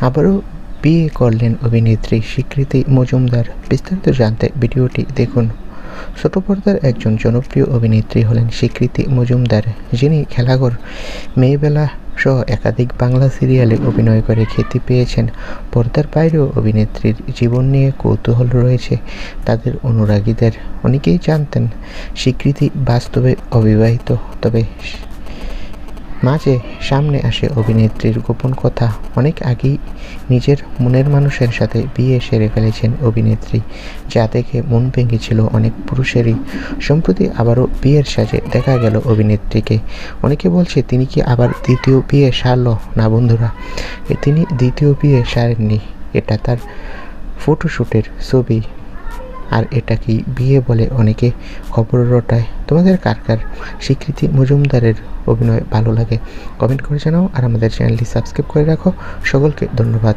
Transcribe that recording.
আবারও বিয়ে করলেন অভিনেত্রী স্বীকৃতি মজুমদার। বিস্তারিত জানতে ভিডিওটি দেখুন। ছোট পর্দার একজন জনপ্রিয় অভিনেত্রী হলেন স্বীকৃতি মজুমদার, যিনি খেলাঘর, মেয়েবেলা সহ একাধিক বাংলা সিরিয়ালে অভিনয় করে খ্যাতি পেয়েছেন। পর্দার বাইরেও অভিনেত্রীর জীবন নিয়ে কৌতূহল রয়েছে তাদের অনুরাগীদের। অনেকেই জানতেন স্বীকৃতি বাস্তবে অবিবাহিত, তবে মাঝে সামনে আসে অভিনেত্রীর গোপন কথা। অনেক আগেই নিজের মনের মানুষের সাথে বিয়ে সেরে ফেলেছেন অভিনেত্রী, যা দেখে মন ভেঙেছিল অনেক পুরুষেরই। সম্প্রতি আবারও বিয়ের সাজে দেখা গেল অভিনেত্রীকে। অনেকে বলছে, তিনি কি আবার দ্বিতীয় বিয়ে সারল? না বন্ধুরা, তিনি দ্বিতীয় বিয়ে সারেননি। এটা তার ফটোশ্যুটের ছবি। আর এটাকেই বিয়ে বলে অনেকে খবর রটায়? তোমাদের কার কার স্বীকৃতি মজুমদারের অভিনয় ভালো লাগে? কমেন্ট করে জানাও আর আমাদের চ্যানেলটি সাবস্ক্রাইব করে রাখো। সকলকে ধন্যবাদ।